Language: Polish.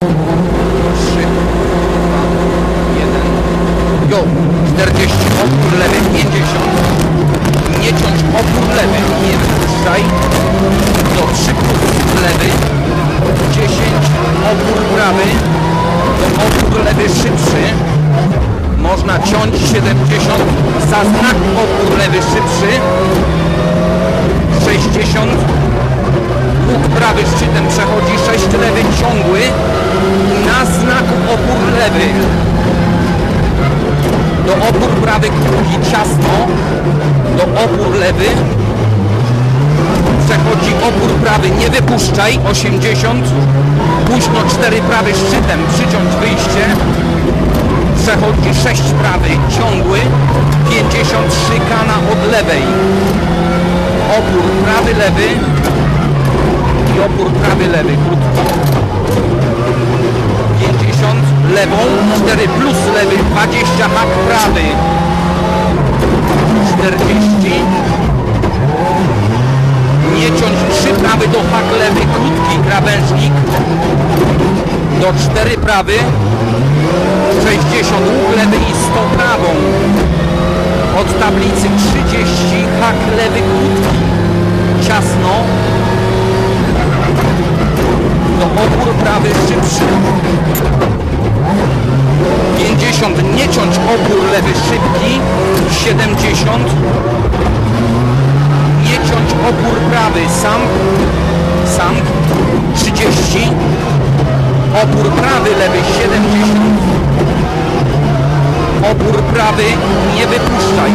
3, 2, 1. Go. 40, opór lewy, 50. Nie ciąć opór lewy, nie wypuszczaj. Do 3 punktów lewy. 10, opór prawy. Do opór lewy szybszy. Można ciąć 70. Za znak opór lewy szybszy. 60. Łuk prawy szczytem przechodzi 6 lewy ciągły. Lewy. Do opór prawy kruki ciasno. Do opór lewy. Przechodzi opór prawy, nie wypuszczaj, 80. Późno 4 prawy szczytem, przyciąć wyjście. Przechodzi 6 prawy, ciągły. 50 szykana od lewej. Opór prawy, lewy. I opór prawy, lewy, krótki. 4 plus lewy, 20 hak prawy. 40 nie ciąć 3 prawy do hak lewy, krótki krawężnik. Do 4 prawy. 60 łuk lewy i 100 prawą. Od tablicy 30 hak lewy krótki. Ciasno 50 nie ciąć opór lewy szybki 70 nie ciąć opór prawy, sam, sam, 30, opór prawy, lewy, 70, opór prawy, nie wypuszczaj,